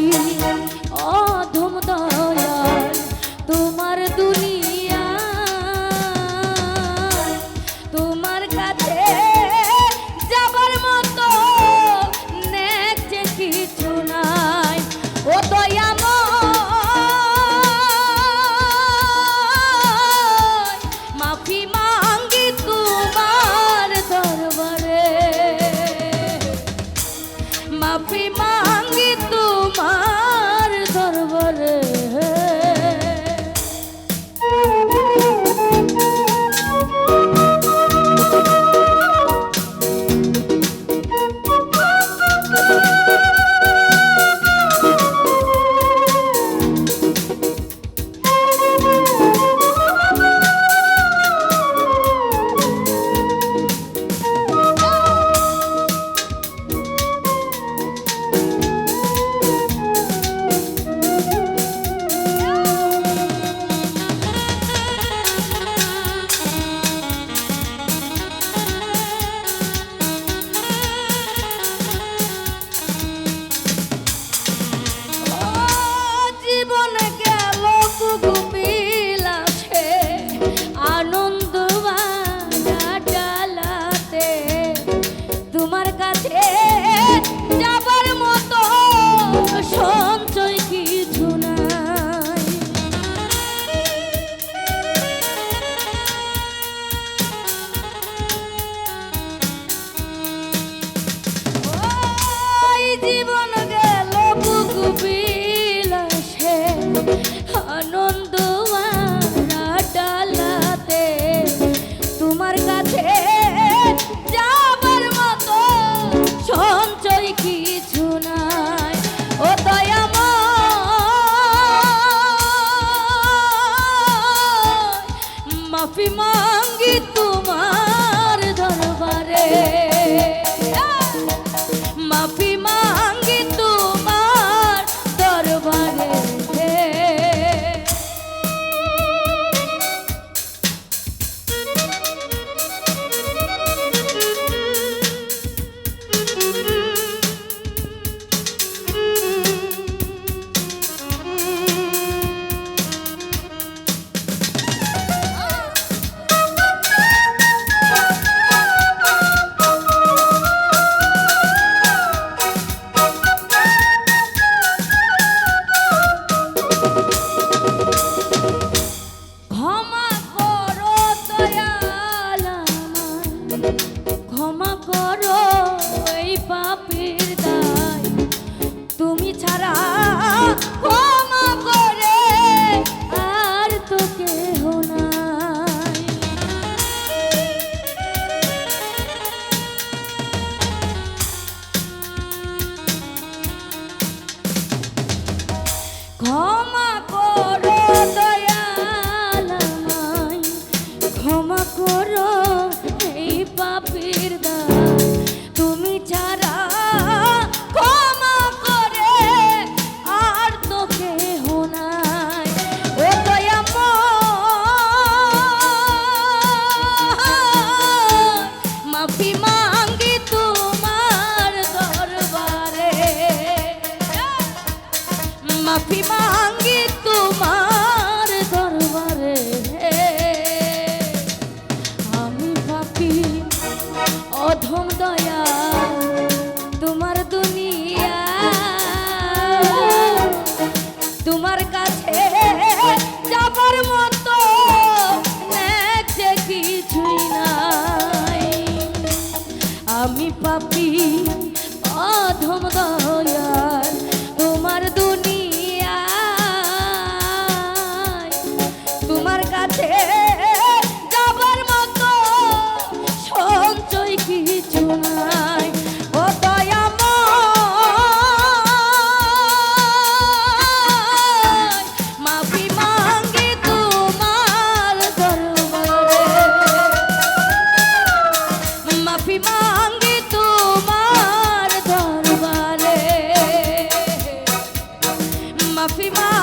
你 ক্ষমা করো এই পাপ মাফি মাঙ্গি তোমার দরবারে আমি পাপি অধম দয়া Fatima.